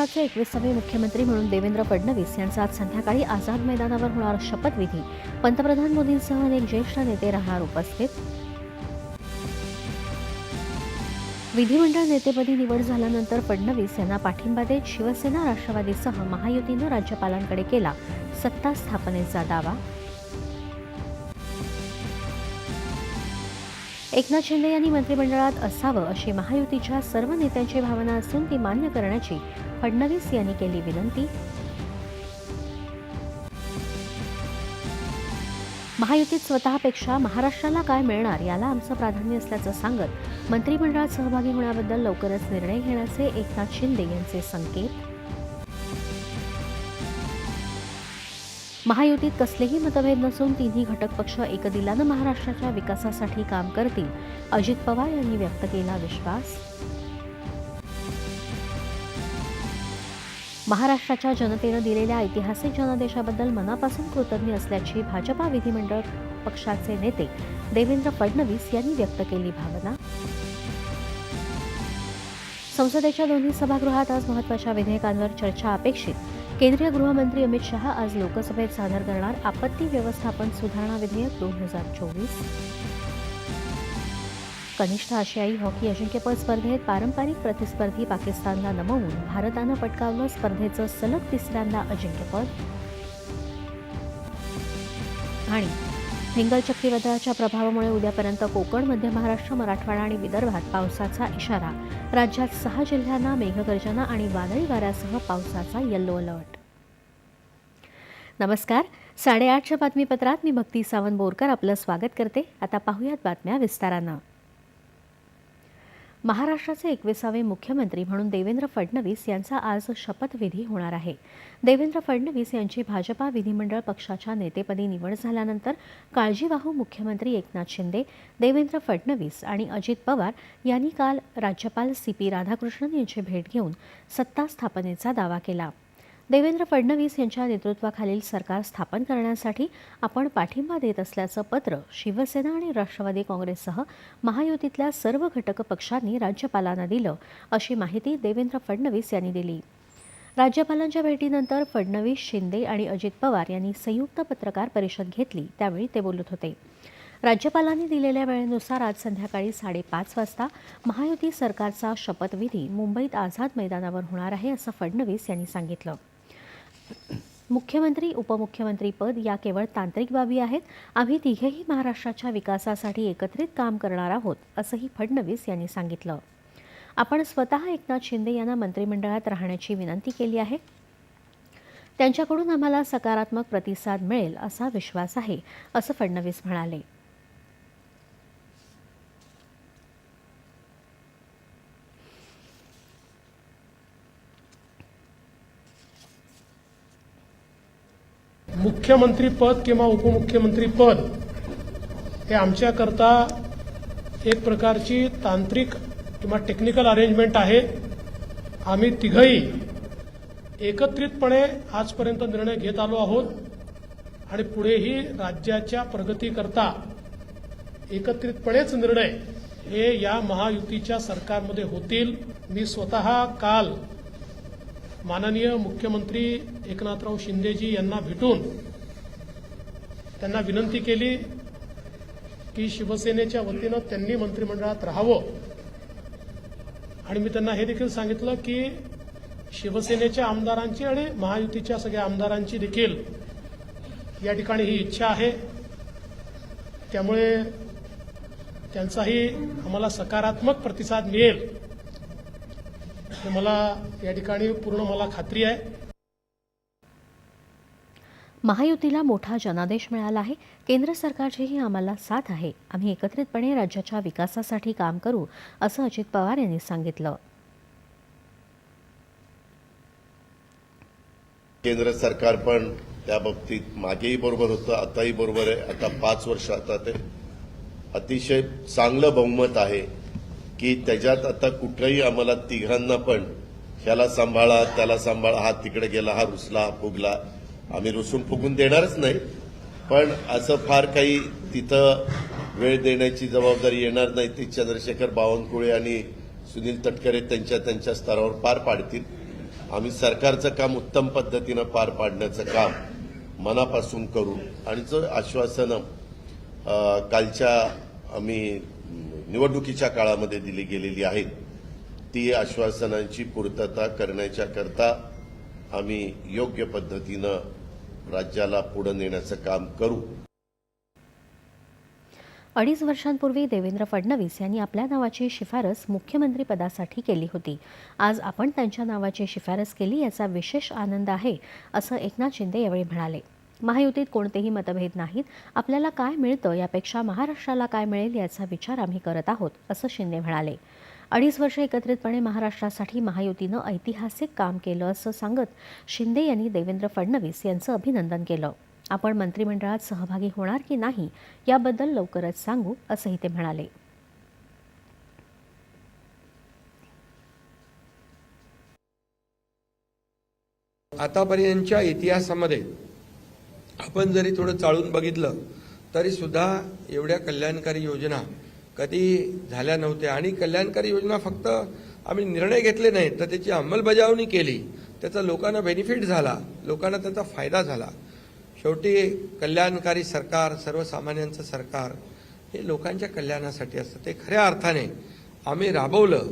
महाराष्ट्राचे एकविसावे मुख्यमंत्री म्हणून देवेंद्र फडणवीस यांचा आज संध्याकाळी आझाद मैदानावर होणार शपथविधी. पंतप्रधान मोदींसह अनेक ज्येष्ठ नेते राहणार उपस्थित. विधिमंडळ नेतेपदी निवड झाल्यानंतर फडणवीस यांना पाठिंबा देत शिवसेना राष्ट्रवादीसह महायुतीनं राज्यपालांकडे केला सत्ता स्थापनेचा दावा. एकनाथ शिंदे यांनी मंत्रिमंडळात असावं अशी महायुतीच्या सर्व नेत्यांची भावना असून ती मान्य करण्याची फडणवीस यांनी केली विनंती. महायुतीत स्वतःपेक्षा महाराष्ट्राला काय मिळणार याला आमचं प्राधान्य असल्याचं सांगत मंत्रिमंडळात सहभागी होण्याबद्दल लवकरच निर्णय घेण्याचे एकनाथ शिंदे यांचे संकेत. महायुतीत कसलेही मतभेद नसून तिन्ही घटक पक्ष एकदिलानं महाराष्ट्राच्या विकासासाठी काम करतील अजित पवार यांनी व्यक्त केला विश्वास. महाराष्ट्राच्या जनतेनं दिलेल्या ऐतिहासिक जनादेशाबद्दल मनापासून कृतज्ञ असल्याची भाजपा विधिमंडळ पक्षाचे नेते देवेंद्र फडणवीस यांनी व्यक्त केली भावना. संसदेच्या दोन्ही सभागृहात आज महत्त्वाच्या विधेयकांवर चर्चा अपेक्षित केंद्रीय गृहमंत्री अमित शहा आज लोकसभेत सादर करणार आपत्ती व्यवस्थापन सुधारणा विधेयक दोन हजार चोवीस. कनिष्ठ आशियाई हॉकी अजिंक्यपद स्पर्धेत पारंपरिक प्रतिस्पर्धी पाकिस्तानला नमवून भारतानं पटकावलं स्पर्धेचं सलग तिसऱ्यांदा अजिंक्यपद. आणि हिंगल चक्रीवादळाच्या प्रभावामुळे उद्यापर्यंत कोकण मध्य महाराष्ट्र मराठवाडा आणि विदर्भात पावसाचा इशारा. राज्यात सहा जिल्ह्यांना मेघगर्जना आणि वादळी वाऱ्यासह पावसाचा येल्लो अलर्ट. नमस्कार. साडेआठच्या बातमीपत्रात मी भक्ती सावंत बोरकर आपलं स्वागत करते. आता पाहूयात बातम्या विस्तारानं. महाराष्ट्राचे एकविसावे मुख्यमंत्री म्हणून देवेंद्र फडणवीस यांचा आज शपथविधी होणार आहे. देवेंद्र फडणवीस यांची भाजपा विधिमंडळ पक्षाच्या नेतेपदी निवड झाल्यानंतर काळजीवाहू मुख्यमंत्री एकनाथ शिंदे देवेंद्र फडणवीस आणि अजित पवार यांनी काल राज्यपाल सी पी राधाकृष्णन यांची भेट घेऊन सत्ता स्थापनेचा दावा केला. देवेंद्र फडणवीस यांच्या नेतृत्वाखालील सरकार स्थापन करण्यासाठी आपण पाठिंबा देत असल्याचं पत्र शिवसेना आणि राष्ट्रवादी काँग्रेससह महायुतीतल्या सर्व घटक पक्षांनी राज्यपालांना दिलं अशी माहिती देवेंद्र फडणवीस यांनी दिली. राज्यपालांच्या भेटीनंतर फडणवीस शिंदे आणि अजित पवार यांनी संयुक्त पत्रकार परिषद घेतली त्यावेळी ते बोलत होते. राज्यपालांनी दिलेल्या वेळेनुसार आज संध्याकाळी साडेपाच वाजता महायुती सरकारचा शपथविधी मुंबईत आझाद मैदानावर होणार आहे असं फडणवीस यांनी सांगितलं. मुख्यमंत्री उपमुख्यमंत्रीपद या केवळ तांत्रिक बाबी आहेत. आम्ही तिघेही महाराष्ट्राच्या विकासासाठी एकत्रित काम करणार आहोत असंही फडणवीस यांनी सांगितलं. आपण स्वतः एकनाथ शिंदे यांना मंत्रिमंडळात राहण्याची विनंती केली आहे. त्यांच्याकडून आम्हाला सकारात्मक प्रतिसाद मिळेल असा विश्वास आहे असं फडणवीस म्हणाले. मुख्यमंत्री पद किंवा उपमुख्यमंत्री पद हे आमच्याकरता एक प्रकारची तांत्रिक किंवा टेक्निकल अरेंजमेंट आहे. आम्ही तिघही एकत्रितपणे आजपर्यंत निर्णय घेत आलो आहोत आणि पुढेही राज्याच्या प्रगतीकरता एकत्रितपणेच निर्णय हे या महायुतीच्या सरकारमध्ये होतील. मी स्वतः काल माननीय मुख्यमंत्री एकनाथराव शिंदेजी यांना भेटून त्यांना विनंती केली की शिवसेनेच्या वतीनं त्यांनी मंत्रिमंडळात राहावं. आणि मी त्यांना हे देखील सांगितलं की शिवसेनेच्या आमदारांची आणि महायुतीच्या सगळ्या आमदारांची देखील या ठिकाणी ही इच्छा आहे. त्यामुळे त्यांचाही आम्हाला सकारात्मक प्रतिसाद मिळेल. हे मला या ठिकाणी पूर्ण मला खात्री आहे. महायुतीला मोठा जनादेश मिळाला आहे. केंद्र सरकारचीही आम्हाला साथ आहे. आम्ही एकत्रितपणे राज्याच्या विकासासाठी काम करू असं अजित पवार यांनी सांगितलं. केंद्र सरकार पण त्या बाबतीत मागेही बरोबर होतं आताही बरोबर आहे. आता पाच वर्ष आता ते अतिशय चांगलं बहुमत आहे. की त्याच्यात आता कुठंही आम्हाला तिघांना पण ह्याला सांभाळा त्याला सांभाळा हा तिकडे गेला हा रुसला हा फुगला. आम्ही रुसून फुगून देणारच नाही. पण असं फार काही तिथं वेळ देण्याची जबाबदारी येणार नाही. ती चंद्रशेखर बावनकुळे आणि सुनील तटकरे त्यांच्या त्यांच्या स्तरावर पार पाडतील. आम्ही सरकारचं काम उत्तम पद्धतीनं पार पाडण्याचं काम मनापासून करू. आणि जो आश्वासनं कालच्या आम्ही निवडणुकीच्या काळामध्ये दिली गेलेली आहेत ती आश्वासनांची पूर्तता करण्याच्या करता आम्ही योग्य पद्धतीनं राज्याला पुढे नेण्याचं काम करू. अडीच वर्षांपूर्वी देवेंद्र फडणवीस यांनी आपल्या नावाची शिफारस मुख्यमंत्रीपदासाठी केली होती. आज आपण त्यांच्या नावाची शिफारस केली याचा विशेष आनंद आहे असं एकनाथ शिंदे यावेळी म्हणाले. महायुतीत कोणतेही मतभेद नाहीत. आपल्याला काय मिळतं यापेक्षा महाराष्ट्राला काय मिळेल याचा विचार आम्ही करत आहोत असं शिंदे म्हणाले. अडीच वर्ष एकत्रितपणे महाराष्ट्रासाठी महायुतीनं ऐतिहासिक काम केलं असं सांगत शिंदे यांनी देवेंद्र फडणवीस यांचं अभिनंदन केलं. आपण मंत्रिमंडळात सहभागी होणार की नाही याबद्दल लवकरच सांगू असंही ते म्हणाले. आतापर्यंतच्या इतिहासामध्ये आपण जरी थोडं चाळून बघितलं तरी सुद्धा एवढ्या कल्याणकारी योजना कधी झाल्या नव्हत्या. आणि कल्याणकारी योजना फक्त आम्ही निर्णय घेतले नाहीत तर त्याची अंमलबजावणी केली. त्याचा लोकांना बेनिफिट झाला लोकांना त्याचा फायदा झाला. शेवटी कल्याणकारी सरकार सर्वसामान्यांचं सरकार हे लोकांच्या कल्याणासाठी असतं. ते खऱ्या अर्थाने आम्ही राबवलं.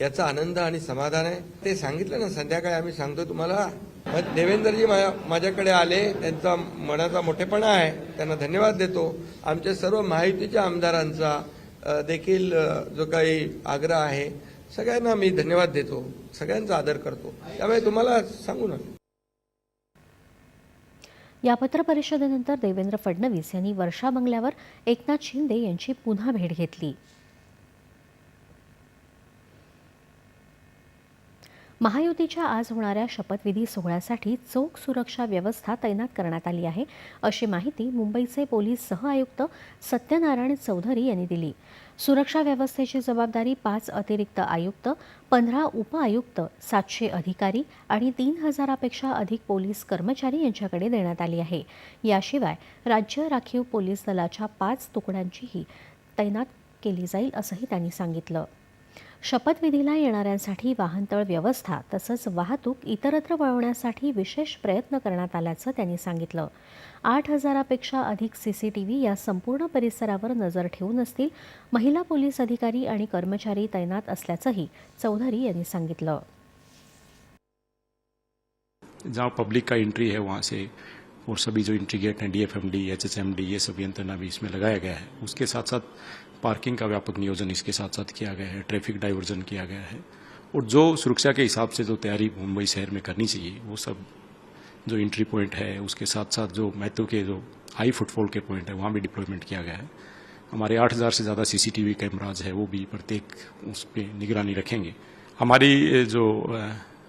याचा आनंद आणि समाधान आहे. ते सांगितलं ना संध्याकाळी आम्ही सांगतो तुम्हाला मग देवेंद्रजी माझ्याकडे आले त्यांचा मनाचा मोठेपणा आहे त्यांना धन्यवाद देतो. आमच्या सर्व माहितीच्या आमदारांचा देखील जो काही आग्रह आहे सगळ्यांना मी धन्यवाद देतो सगळ्यांचा आदर करतो. त्यामुळे तुम्हाला सांगू ना. या पत्रपरिषदेनंतर देवेंद्र फडणवीस यांनी वर्षा बंगल्यावर एकनाथ शिंदे यांची पुन्हा भेट घेतली. महायुतीच्या आज होणाऱ्या शपथविधी सोहळ्यासाठी चोख सुरक्षा व्यवस्था तैनात करण्यात आली आहे अशी माहिती मुंबईचे पोलीस सहआयुक्त सत्यनारायण चौधरी यांनी दिली. सुरक्षा व्यवस्थेची जबाबदारी पाच अतिरिक्त आयुक्त पंधरा उपआयुक्त सातशे अधिकारी आणि तीन हजारापेक्षा अधिक पोलीस कर्मचारी यांच्याकडे देण्यात आली आहे. याशिवाय राज्य राखीव पोलीस दलाच्या पाच तुकड्यांचीही तैनात केली जाईल असंही त्यांनी सांगितलं. शपथविधीला येणाऱ्यांसाठी वाहनतळ व्यवस्था तसंच वाहतूक इतरत्र वळवण्यासाठी विशेष प्रयत्न करण्यात आल्याचं त्यांनी सांगितलं. आठ हजारापेक्षा अधिक सीसीटीव्ही या संपूर्ण परिसरावर नजर ठेवून असतील महिला पोलीस अधिकारी आणि कर्मचारी तैनात असल्याचंही चौधरी यांनी सांगितलं. जहाँ पब्लिक का एंट्री है वहाँ से और सभी जो एंट्री गेट हैं डीएफएमडी एचएचएमडी ये सभी यंत्रणा भी इसमें लगाया गया है। उसके साथ साथ पार्किंग का व्यापक नियोजन इसके साथ साथ किया गया है, ट्रैफ़िक डाइवर्जन किया गया है। और जो सुरक्षा के हिसाब से जो तैयारी मुंबई शहर में करनी चाहिए, वो सब जो एंट्री पॉइंट है, उसके साथ साथ जो महत्व के जो हाई फुटफॉल के पॉइंट है, वहाँ भी डिप्लॉयमेंट किया गया है। हमारे आठ हज़ार से ज़्यादा सीसीटीवी कैमराज है, वो भी प्रत्येक उस पर निगरानी रखेंगे। हमारी जो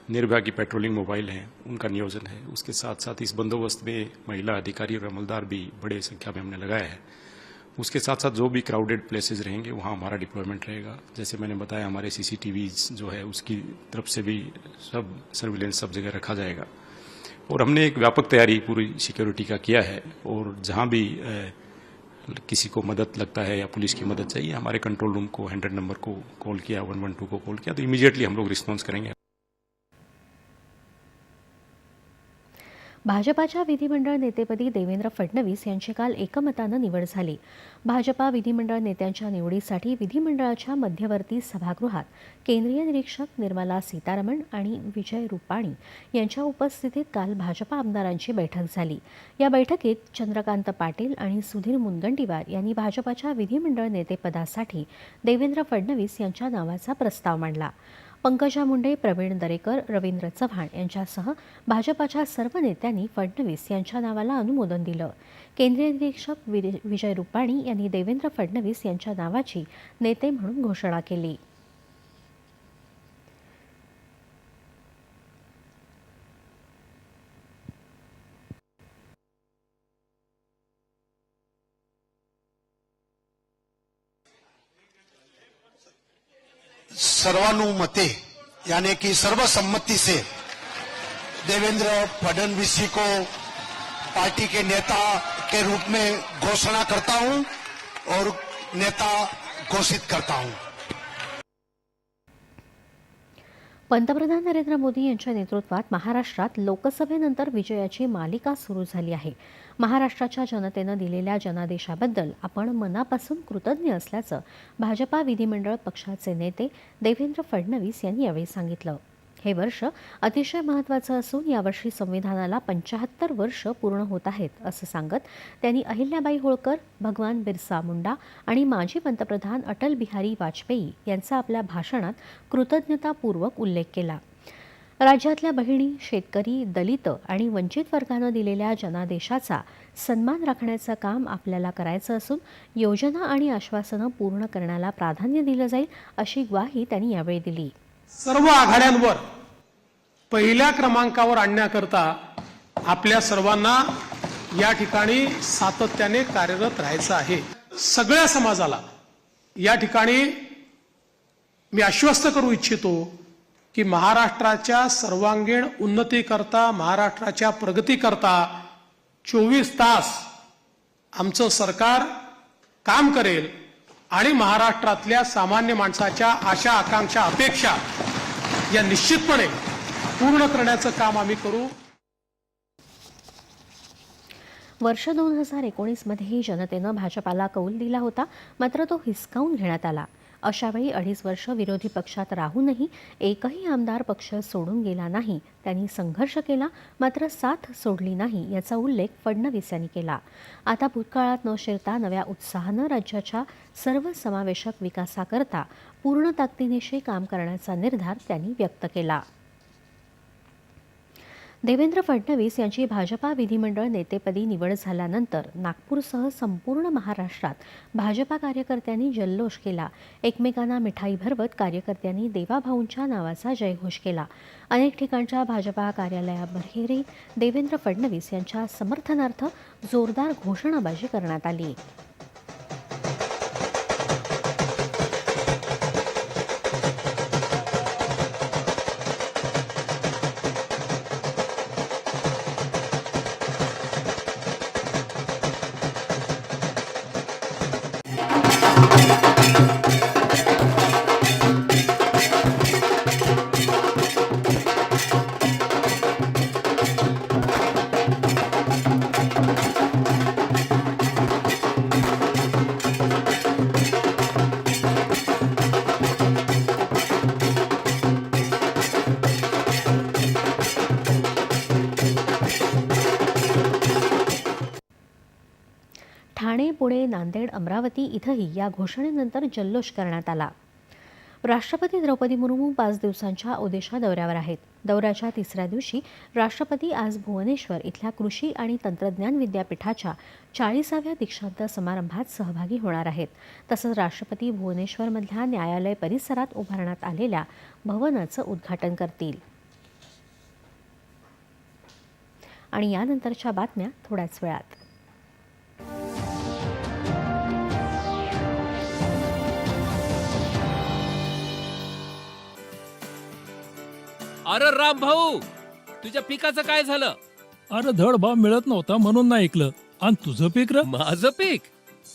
निर्भया की पेट्रोलिंग मोबाइल हैं, उनका नियोजन है। उसके साथ साथ इस बंदोबस्त में महिला अधिकारी और अमलदार भी बड़े संख्या में हमने लगाया है। उसके साथ साथ जो भी क्राउडेड प्लेसेस रहेंगे, वहाँ हमारा डिप्लॉयमेंट रहेगा। जैसे मैंने बताया, हमारे सीसीटीवी जो है, उसकी तरफ़ से भी सब सर्विलेंस सब जगह रखा जाएगा। और हमने एक व्यापक तैयारी पूरी सिक्योरिटी का किया है, और जहाँ भी किसी को मदद लगता है या पुलिस की मदद चाहिए, हमारे कंट्रोल रूम को हंड्रेड नंबर को कॉल किया वन वन टू को कॉल किया तो इमीडिएटली हम लोग रिस्पॉन्स करेंगे। भाजपाच्या विधिमंडळ नेतेपदी देवेंद्र फडणवीस यांची काल एकमतानं निवड झाली. भाजपा विधिमंडळ नेत्यांच्या निवडीसाठी विधिमंडळाच्या मध्यवर्ती सभागृहात केंद्रीय निरीक्षक निर्मला सीतारमण आणि विजय रुपाणी यांच्या उपस्थितीत काल भाजपा आमदारांची बैठक झाली. या बैठकीत चंद्रकांत पाटील आणि सुधीर मुनगंटीवार यांनी भाजपाच्या विधिमंडळ नेतेपदासाठी देवेंद्र फडणवीस यांच्या नावाचा प्रस्ताव मांडला. पंकजा मुंडे प्रवीण दरेकर रवींद्र चव्हाण यांच्यासह भाजपाच्या सर्व नेत्यांनी फडणवीस यांच्या नावाला अनुमोदन दिलं. केंद्रीय निरीक्षक विजय रुपाणी यांनी देवेंद्र फडणवीस यांच्या नावाची नेते म्हणून घोषणा केली. सर्वानुमते, यानी कि सर्वसम्मति से देवेंद्र फडणवीस जी को पार्टी के नेता के रूप में घोषणा करता हूँ और नेता घोषित करता हूँ। पंतप्रधान नरेंद्र मोदी यांच्या नेतृत्वात महाराष्ट्रात लोकसभेनंतर विजयाची मालिका सुरू झाली आहे. महाराष्ट्राच्या जनतेनं दिलेल्या जनादेशाबद्दल आपण मनापासून कृतज्ञ असल्याचं भाजपा विधिमंडळ पक्षाचे नेते देवेंद्र फडणवीस यांनी यावेळी सांगितलं. हे वर्ष अतिशय महत्त्वाचं असून यावर्षी संविधानाला पंचाहत्तर वर्ष पूर्ण होत आहेत असं सांगत त्यांनी अहिल्याबाई होळकर भगवान बिरसा मुंडा आणि माजी पंतप्रधान अटल बिहारी वाजपेयी यांचा आपल्या भाषणात कृतज्ञतापूर्वक उल्लेख केला. राज्यातल्या बहिणी शेतकरी दलित आणि वंचित वर्गानं दिलेल्या जनादेशाचा सन्मान राखण्याचं काम आपल्याला करायचं असून योजना आणि आश्वासनं पूर्ण करण्याला प्राधान्य दिलं जाईल अशी ग्वाही त्यांनी यावेळी दिली. सर्व आघाड्यांवर पहिल्या क्रमांकावर आणण्याकरता आपल्या सर्वांना या ठिकाणी सातत्याने कार्यरत राहायचं आहे. सगळ्या समाजाला या ठिकाणी मी आश्वस्त करू इच्छितो की महाराष्ट्राच्या सर्वांगीण उन्नतीकरता महाराष्ट्राच्या प्रगतीकरता चोवीस तास आमचं सरकार काम करेल आणि महाराष्ट्रातल्या सामान्य माणसाच्या आशा आकांक्षा अपेक्षा या निश्चितपणे पूर्ण करण्याचं काम आम्ही करू. वर्ष दोन हजार एकोणीसमध्येही जनतेनं भाजपाला कौल दिला होता मात्र तो हिसकावून घेण्यात आला. अशावेळी अडीच वर्ष विरोधी पक्षात राहूनही एकही आमदार पक्ष सोडून गेला नाही. त्यांनी संघर्ष केला मात्र साथ सोडली नाही याचा उल्लेख फडणवीस यांनी केला. आता भूतकाळात न शिरता नव्या उत्साहानं राज्याच्या सर्वसमावेशक विकासाकरता पूर्ण ताकदीनिशी काम करण्याचा निर्धार त्यांनी व्यक्त केला. देवेंद्र फडणवीस यांची भाजपा विधिमंडळ नेतेपदी निवड झाल्यानंतर नागपूरसह संपूर्ण महाराष्ट्रात भाजपा कार्यकर्त्यांनी जल्लोष केला. एकमेकांना मिठाई भरवत कार्यकर्त्यांनी देवाभाऊंच्या नावाचा जयघोष केला. अनेक ठिकाणच्या भाजपा कार्यालयाबाहेरही देवेंद्र फडणवीस यांच्या समर्थनार्थ जोरदार घोषणाबाजी करण्यात आली. नांदेड अमरावती इथंही या घोषणेनंतर जल्लोष करण्यात आला. राष्ट्रपती द्रौपदी मुर्मू पाच दिवसांच्या ओदेशा दौऱ्यावर आहेत. दौऱ्याच्या तिसऱ्या दिवशी राष्ट्रपती आज भुवनेश्वर इथल्या कृषी आणि तंत्रज्ञान विद्यापीठाच्या चाळीसाव्या दीक्षांत समारंभात सहभागी होणार आहेत. तसंच राष्ट्रपती भुवनेश्वरमधल्या न्यायालय परिसरात उभारण्यात आलेल्या भवनाचं उद्घाटन करतील. आणि यानंतरच्या बातम्या थोड्याच वेळात. अरे राम भाऊ तुझ्या पिकाचं काय झालं? अरे धड भाव मिळत नव्हता म्हणून नाही ऐकलं. आणि तुझं पीक र? माझं पीक?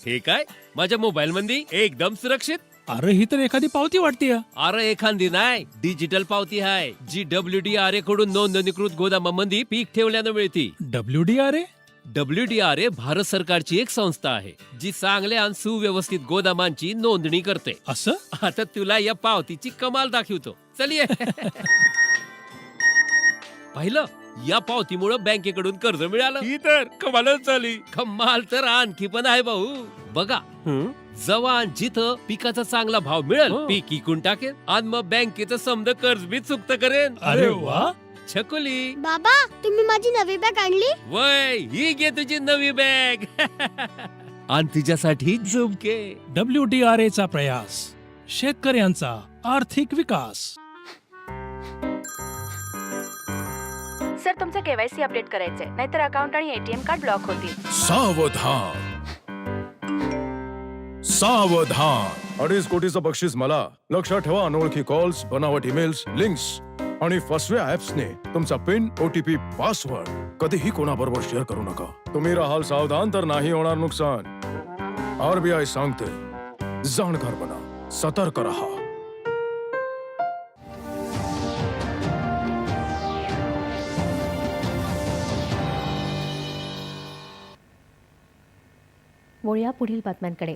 हे काय? माझ्या मोबाईल मध्ये एकदम सुरक्षित? अरे ही तर एखादी पावती वाटते अरे एखादी नाही डिजिटल पावती आहे जी डब्ल्यू डी आर ए कडून नोंदणीकृत गोदामामध्ये पीक ठेवल्यानं मिळते. W D R A W D R A Bharat सरकारची एक संस्था आहे जी चांगल्या आणि सुव्यवस्थित गोदामांची नोंदणी करते. असं? आता तुला या पावतीची कमाल दाखवतो. चल ये. पाहिलं? या पावतीमुळे बँकेकडून कर्ज मिळालं. ही तर कमालच झाली. कमाल तर आणखी पण आहे भाऊ. बघा जवान जिथं पिकाचा चांगला भाव मिळेल पीक इकून टाकेल आणि मग बँकेचं समज कर्ज बी चुकत करेन. अरे वा. छकुली. बाबा तुम्ही माझी नवी बॅग आणली? वय ही घे तुझी नवी बॅग. आणि तुझ्यासाठी झुमके. डब्ल्यू डी आर ए चा प्रयास. शेतकऱ्यांचा आर्थिक विकास. सर तुमचं केवायसी अपडेट करायचंय नाहीतर अकाउंट आणि एटीएम कार्ड ब्लॉक होतील. सावधान. सावधान. अडीच कोटीचं बक्षीस मला. लक्षात ठेवा अनोळखी कॉल्स बनावट ईमेल्स लिंक्स आणि फसव्या ऍप्सने तुमचा पिन ओटीपी पासवर्ड कधीही कोणाबरोबर शेअर करू नका. तुम्ही राहाल सावधान तर नाही होणार नुकसान. आरबीआय सांगते जाणकार बना सतर्क रहा. वळूया पुढील बातम्यांकडे.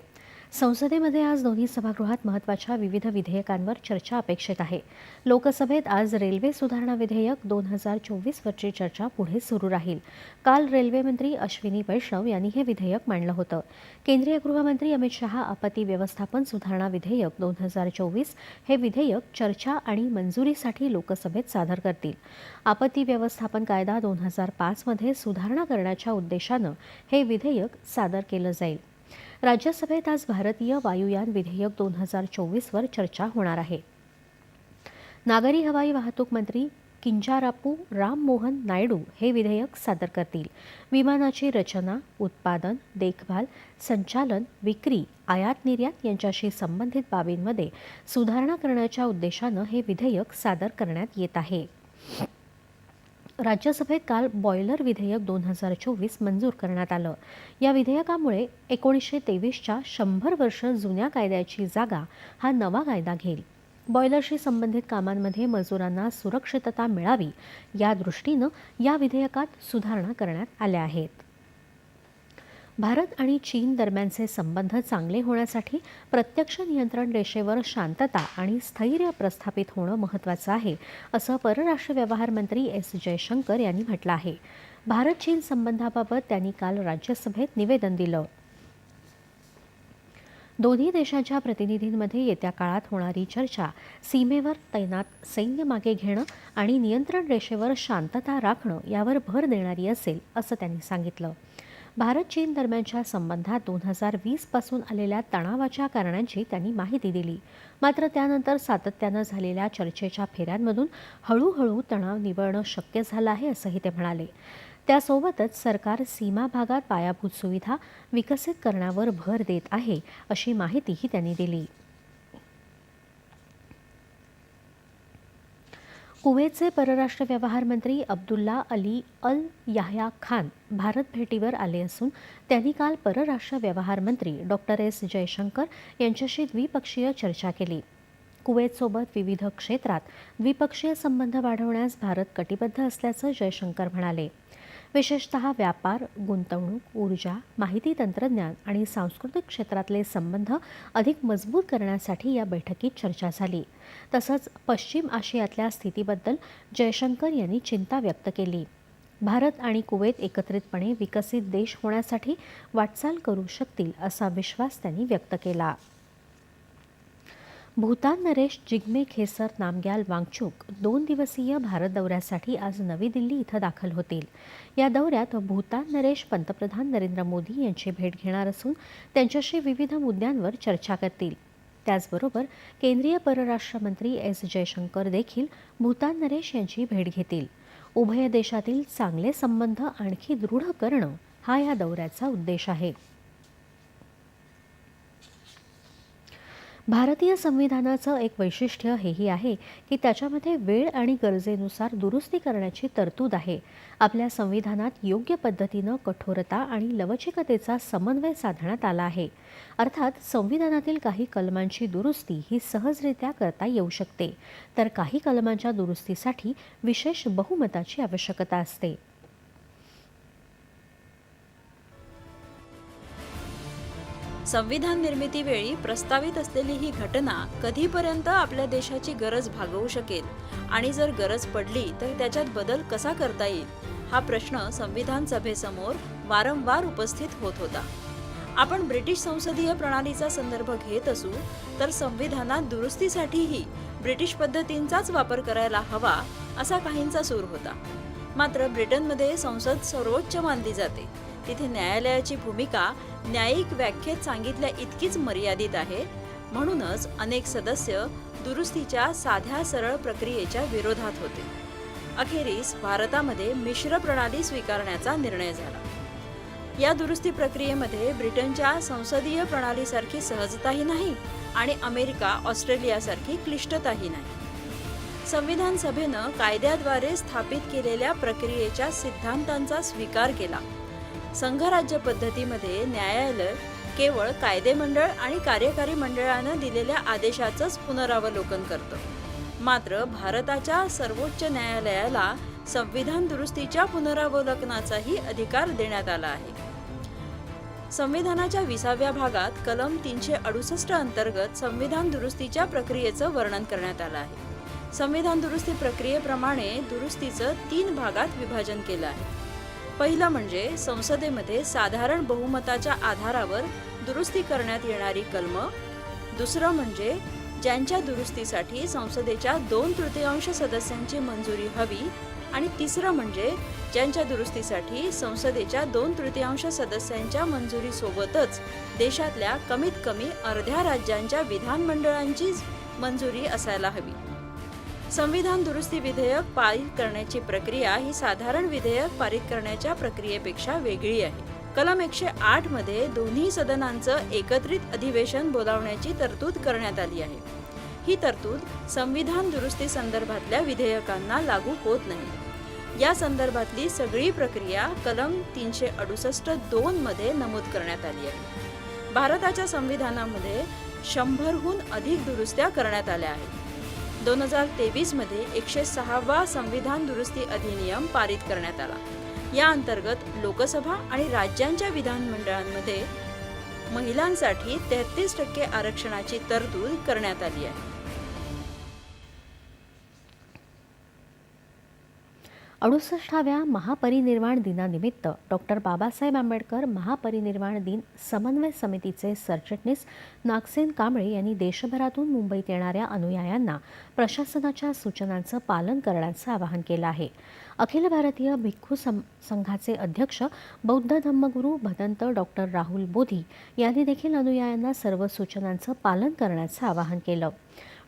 संसदेमध्ये आज दोन्ही सभागृहात महत्त्वाच्या विविध विधेयकांवर चर्चा अपेक्षित आहे. लोकसभेत आज रेल्वे सुधारणा विधेयक दोन हजार चोवीसवरची चर्चा पुढे सुरू राहील. काल रेल्वे मंत्री अश्विनी वैष्णव यांनी हे विधेयक मांडलं होतं. केंद्रीय गृहमंत्री अमित शहा आपत्ती व्यवस्थापन सुधारणा विधेयक दोन हजार चोवीस हे विधेयक चर्चा आणि मंजुरीसाठी लोकसभेत सादर करतील. आपत्ती व्यवस्थापन कायदा दोन हजार पाचमध्ये सुधारणा करण्याच्या उद्देशानं हे विधेयक सादर केलं जाईल. राज्यसभेत आज भारतीय वायुयान विधेयक दोन हजार चोवीसवर चर्चा होणार आहे. नागरी हवाई वाहतूक मंत्री किंजारापू राम मोहन नायडू हे विधेयक सादर करतील. विमानाची रचना उत्पादन देखभाल संचालन विक्री आयात निर्यात यांच्याशी संबंधित बाबींमध्ये सुधारणा करण्याच्या उद्देशानं हे विधेयक सादर करण्यात येत आहे. राज्यसभेत काल बॉयलर विधेयक दोन हजार चोवीस मंजूर करण्यात आलं. या विधेयकामुळे एकोणीसशे तेवीसच्या शंभर वर्ष जुन्या कायद्याची जागा हा नवा कायदा घेईल. बॉयलरशी संबंधित कामांमध्ये मजुरांना सुरक्षितता मिळावी या दृष्टीनं या विधेयकात सुधारणा करण्यात आल्या आहेत. भारत आणि चीन दरम्यानचे संबंध चांगले होण्यासाठी प्रत्यक्ष नियंत्रण रेषेवर शांतता आणि स्थैर्य प्रस्थापित होणं महत्त्वाचं आहे असं परराष्ट्र व्यवहार मंत्री एस जयशंकर यांनी म्हटलं आहे. भारत चीन संबंधाबाबत त्यांनी काल राज्यसभेत निवेदन दिलं. दोन्ही देशाच्या प्रतिनिधींमध्ये येत्या काळात होणारी चर्चा सीमेवर तैनात सैन्य मागे घेणं आणि नियंत्रण रेषेवर शांतता राखणं यावर भर देणारी असेल असं त्यांनी सांगितलं. भारत चीन दरम्यानच्या संबंधात दोन हजार वीसपासून आलेल्या तणावाच्या कारणांची त्यांनी माहिती दिली. मात्र त्यानंतर सातत्यानं झालेल्या चर्चेच्या फेऱ्यांमधून हळूहळू तणाव निवळणं शक्य झालं आहे असंही ते म्हणाले. त्यासोबतच सरकार सीमा भागात पायाभूत सुविधा विकसित करण्यावर भर देत आहे अशी माहितीही त्यांनी दिली. कुवेतचे परराष्ट्र व्यवहार मंत्री अब्दुल्ला अली अल याह्या खान भारत भेटीवर आले असून त्यांनी काल परराष्ट्र व्यवहार मंत्री डॉक्टर एस. जयशंकर यांच्याशी द्विपक्षीय चर्चा केली. कुवेतसोबत विविध क्षेत्रात द्विपक्षीय संबंध वाढवण्यास भारत कटिबद्ध असल्याचं जयशंकर म्हणाले. विशेषतः व्यापार गुंतवणूक ऊर्जा माहिती तंत्रज्ञान आणि सांस्कृतिक क्षेत्रातले संबंध अधिक मजबूत करण्यासाठी या बैठकीत चर्चा झाली. तसंच पश्चिम आशियातल्या स्थितीबद्दल जयशंकर यांनी चिंता व्यक्त केली. भारत आणि कुवेत एकत्रितपणे विकसित देश होण्यासाठी वाटचाल करू शकतील असा विश्वास त्यांनी व्यक्त केला. भूतान नरेश जिग्मे खेसर नामग्याल वांगचूक दोन दिवसीय भारत दौऱ्यासाठी आज नवी दिल्ली इथं दाखल होतील. या दौऱ्यात भूतान नरेश पंतप्रधान नरेंद्र मोदी यांची भेट घेणार असून त्यांच्याशी विविध मुद्द्यांवर चर्चा करतील. त्याचबरोबर केंद्रीय परराष्ट्र मंत्री एस जयशंकर देखील भूतान नरेश यांची भेट घेतील. उभय देशातील चांगले संबंध आणखी दृढ करणं हा या दौऱ्याचा उद्देश आहे. भारतीय संविधानाचं एक वैशिष्ट्य हेही आहे की त्याच्यामध्ये वेळ आणि गरजेनुसार दुरुस्ती करण्याची तरतूद आहे. आपल्या संविधानात योग्य पद्धतीनं कठोरता आणि लवचिकतेचा समन्वय साधण्यात आला आहे. अर्थात संविधानातील काही कलमांची दुरुस्ती ही सहजरित्या करता येऊ शकते. तर काही कलमांच्या दुरुस्तीसाठी विशेष बहुमताची आवश्यकता असते. संविधान निर्मितीवेळी प्रस्तावित असलेली ही घटना कधीपर्यंत आपल्या देशाची गरज भागवू शकेल? आणि जर गरज पडली तर त्याच्यात बदल कसा करता येईल? हा प्रश्न संविधान सभेसमोर वारंवार उपस्थित होत होता. आपण ब्रिटिश संसदीय प्रणालीचा संदर्भ घेत असू तर संविधानात दुरुस्तीसाठीही ब्रिटिश पद्धतींचाच वापर करायला हवा असा काहींचा सूर होता. मात्र ब्रिटनमध्ये संसद सर्वोच्च मानली जाते. तिथे न्यायालयाची भूमिका न्यायिक व्याख्येत सांगितल्या इतकीच मर्यादित आहे. म्हणूनच अनेक सदस्य दुरुस्तीच्या साध्या सरळ प्रक्रियेच्या विरोधात होते. अखेरीस भारतामध्ये मिश्र प्रणाली स्वीकारण्याचा निर्णय झाला. या दुरुस्ती प्रक्रियेमध्ये ब्रिटनच्या संसदीय प्रणालीसारखी सहजताही नाही आणि अमेरिका ऑस्ट्रेलियासारखी क्लिष्टताही नाही. संविधान सभेनं कायद्याद्वारे स्थापित केलेल्या प्रक्रियेच्या सिद्धांतांचा स्वीकार केला. संघराज्य पद्धतीमध्ये न्यायालय केवळ कायदेमंडळ आणि कार्यकारी मंडळानं दिलेल्या आदेशाचंच पुनरावलोकन करतं. मात्र भारताच्या सर्वोच्च न्यायालयाला संविधान दुरुस्तीच्या पुनरावलोकनाचाही अधिकार देण्यात आला आहे. संविधानाच्या विसाव्या भागात कलम तीनशे अडुसष्ट अंतर्गत संविधान दुरुस्तीच्या प्रक्रियेचं वर्णन करण्यात आलं आहे. संविधान दुरुस्ती प्रक्रियेप्रमाणे दुरुस्तीचं तीन भागात विभाजन केलं आहे. पहिलं म्हणजे संसदेमध्ये साधारण बहुमताच्या आधारावर दुरुस्ती करण्यात येणारी कलम. दुसरं म्हणजे ज्यांच्या दुरुस्तीसाठी संसदेच्या दोन तृतीयांश सदस्यांची मंजुरी हवी. आणि तिसरं म्हणजे ज्यांच्या दुरुस्तीसाठी संसदेच्या दोन तृतीयांश सदस्यांच्या मंजुरीसोबतच देशातल्या कमीत कमी अर्ध्या राज्यांच्या विधानमंडळांची मंजुरी असायला हवी. संविधान दुरुस्ती विधेयक पारित करण्याची प्रक्रिया ही साधारण विधेयक पारित करण्याच्या प्रक्रियेपेक्षा वेगळी आहे. कलम एकशे आठमध्ये दोन्ही सदनांचं एकत्रित अधिवेशन बोलावण्याची तरतूद करण्यात आली आहे. ही तरतूद संविधान दुरुस्ती संदर्भातल्या विधेयकांना लागू होत नाही. या संदर्भातली सगळी प्रक्रिया कलम तीनशे अडुसष्ट दोन मध्ये नमूद करण्यात आली आहे. भारताच्या संविधानामध्ये शंभरहून अधिक दुरुस्त्या करण्यात आल्या आहेत. दोन हजार तेवीसमध्ये एकशे सहावा संविधान दुरुस्ती अधिनियम पारित करण्यात आला. या अंतर्गत लोकसभा आणि राज्यांच्या विधानमंडळांमध्ये महिलांसाठी तेहतीस टक्के आरक्षणाची तरतूद करण्यात आली आहे. अडुसष्टाव्या महापरिनिर्वाण दिनानिमित्त डॉक्टर बाबासाहेब आंबेडकर महापरिनिर्वाण दिन समन्वय समितीचे सरचिटणीस नागसेन कांबळे यांनी देशभरातून मुंबईत येणाऱ्या अनुयायांना प्रशासनाच्या सूचनांचं पालन करण्याचं आवाहन केलं आहे. अखिल भारतीय भिक्खू सं संघाचे अध्यक्ष बौद्ध धम्मगुरू भदंत डॉक्टर राहुल बोधी यांनी देखील अनुयायांना सर्व सूचनांचं पालन करण्याचं आवाहन केलं.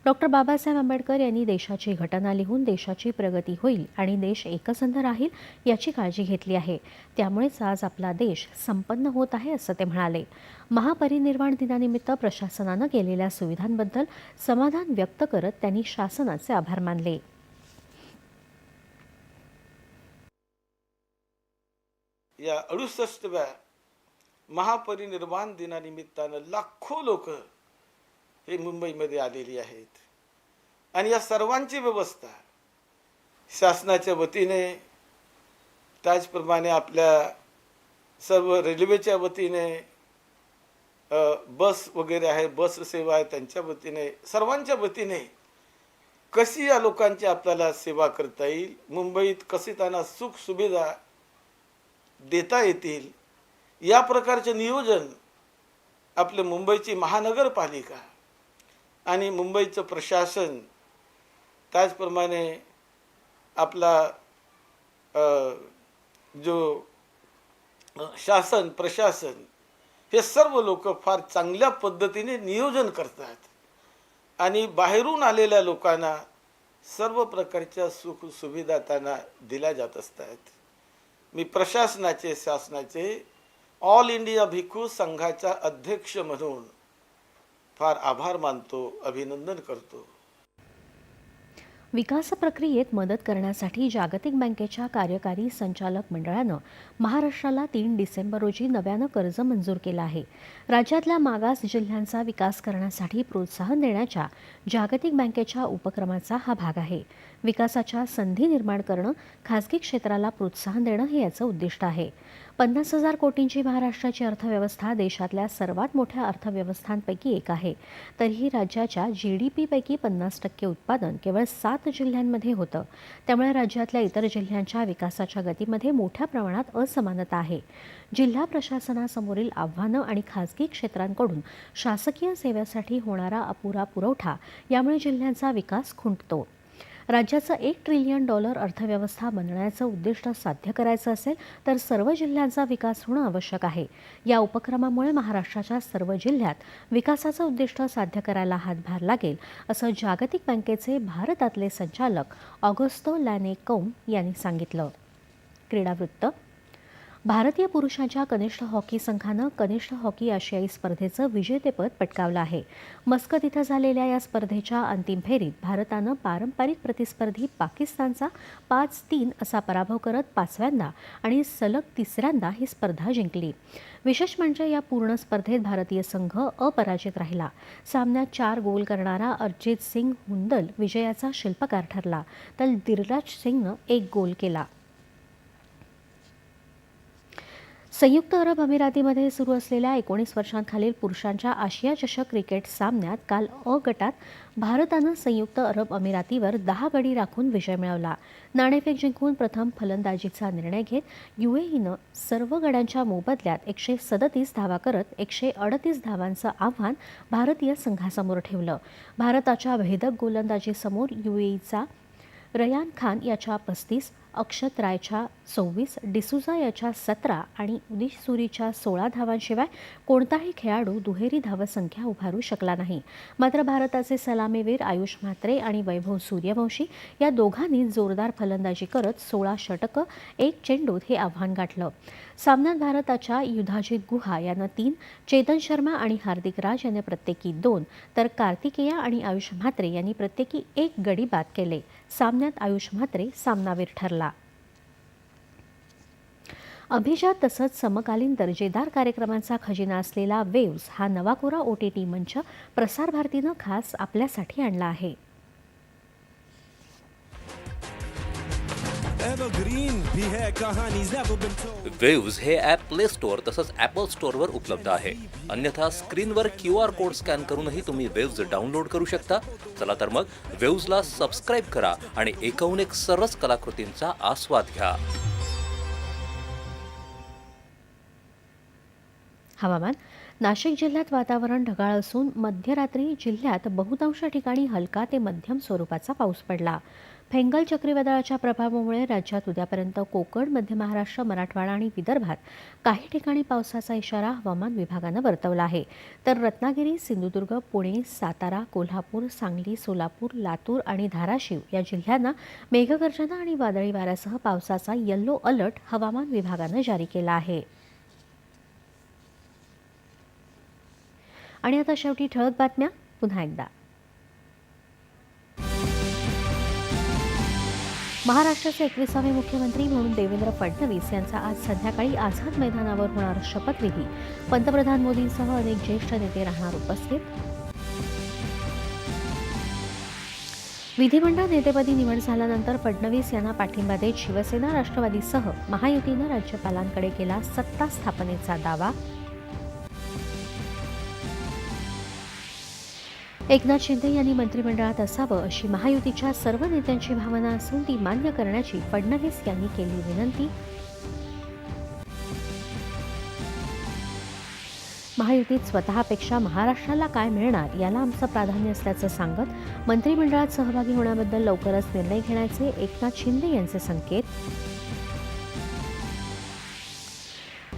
डॉक्टर बाबासाहेब आंबेडकर यांनी देशाची घटना लिहून देशाची प्रगती होईल आणि देश एकसंध राहील याची काळजी घेतली आहे. त्यामुळेच आज आपला देश संपन्न होत आहे असं ते म्हणाले. महापरिनिर्वाण दिनानिमित्त प्रशासनानं केलेल्या सुविधांबद्दल समाधान व्यक्त करत त्यांनी शासनाचे आभार मानले. या अडुसष्टव्या महापरिनिर्वाण दिनानिमित्तानं लाखो लोक हे मुंबईमध्ये आलेली आहेत. आणि या सर्वांची व्यवस्था शासनाच्या वतीने त्याचप्रमाणे आपल्या सर्व रेल्वेच्या वतीने बस वगैरे आहे बस सेवा आहे त्यांच्या वतीने सर्वांच्या वतीने कशी या लोकांची आपल्याला सेवा करता येईल मुंबईत कशी त्यांना सुख सुविधा देता येतील या प्रकारचे नियोजन आपले मुंबईची महानगरपालिका आणि मुंबईचं प्रशासन त्याचप्रमाणे आपला जो शासन प्रशासन हे सर्व लोक फार चांगल्या पद्धतीने नियोजन करतात. आणि बाहेरून आलेल्या लोकांना सर्व प्रकारच्या सुखसुविधा त्यांना दिल्या जात असतात. मी प्रशासनाचे शासनाचे ऑल इंडिया भिक्खू संघाचा अध्यक्ष म्हणून फार आभार मानतो अभिनंदन करतो. विकास प्रक्रियेत मदत करण्यासाठी जागतिक बँकेच्या कार्यकारी संचालक मंडळानं महाराष्ट्राला तीन डिसेंबर रोजी नव्यानं कर्ज मंजूर केलं आहे. राज्यातल्या मागास जिल्ह्यांचा विकास करण्यासाठी प्रोत्साहन देण्याच्या जागतिक बँकेच्या उपक्रमाचा हा भाग आहे. विकासाच्या संधी निर्माण करणं खासगी क्षेत्राला प्रोत्साहन देणं हे याचं उद्दिष्ट आहे. पन्नास हजार कोटींची महाराष्ट्राची अर्थव्यवस्था देशातल्या सर्वात मोठ्या अर्थव्यवस्थांपैकी एक आहे. तरीही राज्याच्या जी डी पीपैकी पन्नास टक्के उत्पादन केवळ सात जिल्ह्यांमध्ये होतं. त्यामुळे राज्यातल्या इतर जिल्ह्यांच्या विकासाच्या गतीमध्ये मोठ्या प्रमाणात असमानता आहे. जिल्हा प्रशासनासमोरील आव्हानं आणि खासगी क्षेत्रांकडून शासकीय सेवेसाठी होणारा अपुरा पुरवठा यामुळे जिल्ह्यांचा विकास खुंटतो. राज्याचं एक ट्रिलियन डॉलर अर्थव्यवस्था बनण्याचं उद्दिष्ट साध्य करायचं असेल तर सर्व जिल्ह्यांचा विकास होणं आवश्यक आहे. या उपक्रमामुळे महाराष्ट्राच्या सर्व जिल्ह्यात विकासाचं उद्दिष्ट साध्य करायला हातभार लागेल असं जागतिक बँकेचे भारतातले संचालक ऑगस्तो लॅने कौम यांनी सांगितलं. क्रीडावृत्त भारतीय पुरुषांच्या कनिष्ठ हॉकी संघानं कनिष्ठ हॉकी आशियाई स्पर्धेचं विजेतेपद पटकावलं आहे. मस्कत इथं झालेल्या या स्पर्धेच्या अंतिम फेरीत भारतानं पारंपरिक प्रतिस्पर्धी पाकिस्तानचा पाच तीन असा पराभव करत पाचव्यांदा आणि सलग तिसऱ्यांदा ही स्पर्धा जिंकली. विशेष म्हणजे या पूर्ण स्पर्धेत भारतीय संघ अपराजित राहिला. सामन्यात चार गोल करणारा अरजित सिंग हुंदल विजयाचा शिल्पकार ठरला तर दिरराज सिंगनं एक गोल केला. संयुक्त अरब अमिरातीमध्ये सुरू असलेल्या एकोणीस वर्षांखालील पुरुषांच्या आशिया चषक क्रिकेट सामन्यात काल अ गटात भारतानं संयुक्त अरब अमिरातीवर दहा गडी राखून विजय मिळवला. नाणेफेक जिंकून प्रथम फलंदाजीचा निर्णय घेत युएईनं सर्व गड्यांच्या मोबदल्यात एकशे सदतीस धावा करत एकशे अडतीस धावांचं आव्हान भारतीय संघासमोर ठेवलं. भारताच्या भेदक गोलंदाजीसमोर युएईचा रयान खान याच्या पस्तीस अक्षत रायच्या सव्वीस डिसुजा याच्या सतरा आणि उदिश सुरीच्या सोळा धावांशिवाय कोणताही खेळाडू दुहेरी धावसंख्या उभारू शकला नाही. मात्र भारताचे सलामीवीर आयुष म्हात्रे आणि वैभव सूर्यवंशी या दोघांनी जोरदार फलंदाजी करत सोळा षटकं एक चेंडूत हे आव्हान गाठलं. सामन्यात भारताच्या युधाजित गुहा यानं तीन चेतन शर्मा आणि हार्दिक राज यांनी प्रत्येकी दोन तर कार्तिकेया आणि आयुष म्हात्रे यांनी प्रत्येकी एक गडी बाद केले. सामन्यात आयुष म्हात्रे सामनावीर ठरला. अभिजात तसंच समकालीन दर्जेदार कार्यक्रमांचा खजिना असलेला वेव्स हा नवा कोरा ओ टी टी मंच प्रसार भारतीनं खास आपल्यासाठी आणला आहे. वेव्ज हे ॲप प्ले स्टोअर तसंच ॲपल स्टोअरवर उपलब्ध आहे. अन्यथा स्क्रीनवर क्यू आर कोड स्कॅन करूनही तुम्ही वेव्ज डाउनलोड करू शकता. चला तर मग वेव्जला सबस्क्राईब करा आणि एकूण एक सरस कलाकृतींचा आस्वाद घ्या. हवामान. नाशिक जिल्ह्यात वातावरण ढगाळ असून मध्यरात्री जिल्ह्यात बहुतांश ठिकाणी हलका ते मध्यम स्वरूपाचा पाऊस पडला. फेंगल चक्रीवादळाच्या प्रभावामुळे राज्यात उद्यापर्यंत कोकण मध्य महाराष्ट्र मराठवाडा आणि विदर्भात काही ठिकाणी पावसाचा इशारा हवामान विभागानं वर्तवला आहे. तर रत्नागिरी सिंधुदुर्ग पुणे सातारा कोल्हापूर सांगली सोलापूर लातूर आणि धाराशिव या जिल्ह्यांना मेघगर्जना आणि वादळी वाऱ्यासह पावसाचा येल्लो अलर्ट हवामान विभागानं जारी केला आहे. आणि आता शेवटी ठळक बातम्या पुन्हा एकदा. महाराष्ट्राचे एकविसावे मुख्यमंत्री म्हणून देवेंद्र फडणवीस यांचा आज संध्याकाळी आझाद मैदानावर होणार शपथविधी. पंतप्रधान मोदींसह अनेक ज्येष्ठ नेते राहणार उपस्थित. विधिमंडळ नेतेपदी निवड झाल्यानंतर फडणवीस यांना पाठिंबा देत शिवसेना राष्ट्रवादीसह महायुतीनं राज्यपालांकडे केला सत्ता स्थापनेचा दावा. एकनाथ शिंदे यांनी मंत्रिमंडळात असावं अशी महायुतीच्या सर्व नेत्यांची भावना असून ती मान्य करण्याची फडणवीस यांनी केली विनंती. महायुतीत स्वतःपेक्षा महाराष्ट्राला काय मिळणार याला आमचं प्राधान्य असल्याचं सांगत मंत्रिमंडळात सहभागी होण्याबद्दल लवकरच निर्णय घेण्याचे एकनाथ शिंदे यांचे संकेत.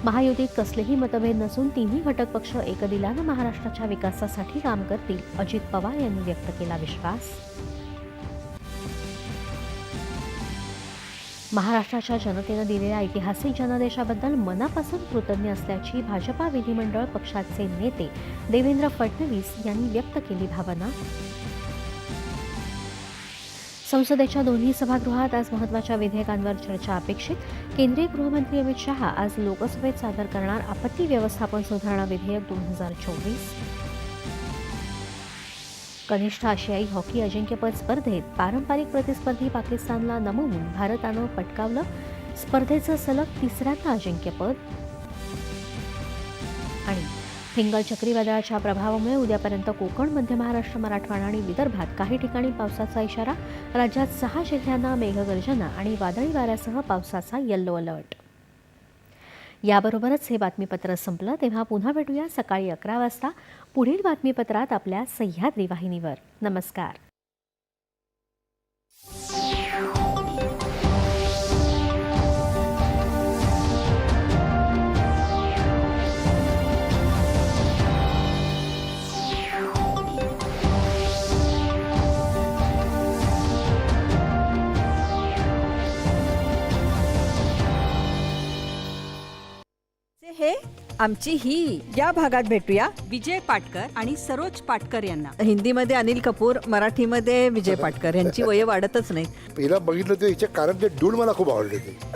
महायुतीत कसलेही मतभेद नसून तिन्ही घटक पक्ष एकदिलानं महाराष्ट्राच्या विकासासाठी काम करतील अजित पवार यांनी व्यक्त केला विश्वास. महाराष्ट्राच्या जनतेनं दिलेल्या ऐतिहासिक जनादेशाबद्दल मनापासून कृतज्ञ असल्याची भाजपा विधिमंडळ पक्षाचे नेते देवेंद्र फडणवीस यांनी व्यक्त केली भावना. संसदेच्या दोन्ही सभागृहात आज महत्त्वाच्या विधेयकांवर चर्चा अपेक्षित. केंद्रीय गृहमंत्री अमित शहा आज लोकसभेत सादर करणार आपत्ती व्यवस्थापन सुधारणा विधेयक दोन हजार चोवीस. कनिष्ठ आशियाई हॉकी अजिंक्यपद स्पर्धेत पारंपरिक प्रतिस्पर्धी पाकिस्तानला नमवून भारतानं पटकावलं स्पर्धेचं सलग तिसऱ्यांदा अजिंक्यपद. आणि फिंगल चक्रीवादळाच्या प्रभावामुळे उद्यापर्यंत कोकण मध्य महाराष्ट्र मराठवाडा आणि विदर्भात काही ठिकाणी पावसाचा इशारा. राज्यात सहा जिल्ह्यांना मेघगर्जना आणि वादळी वाऱ्यासह पावसाचा येल्लो अलर्ट. याबरोबरच हे बातमीपत्र संपलं तेव्हा पुन्हा भेटूया सकाळी अकरा वाजता. पुढील बातमीपत्रात आपल्या सह्याद्री वाहिनीवर. नमस्कार. हे आमची ही. या भागात भेटूया विजय पाटकर आणि सरोज पाटकर यांना. हिंदीमध्ये अनिल कपूर मराठीमध्ये विजय पाटकर. यांची वय वाढतच नाही. पहिला बघितलं ते हिचे कारण ते डूल मला खूप आवडले ते.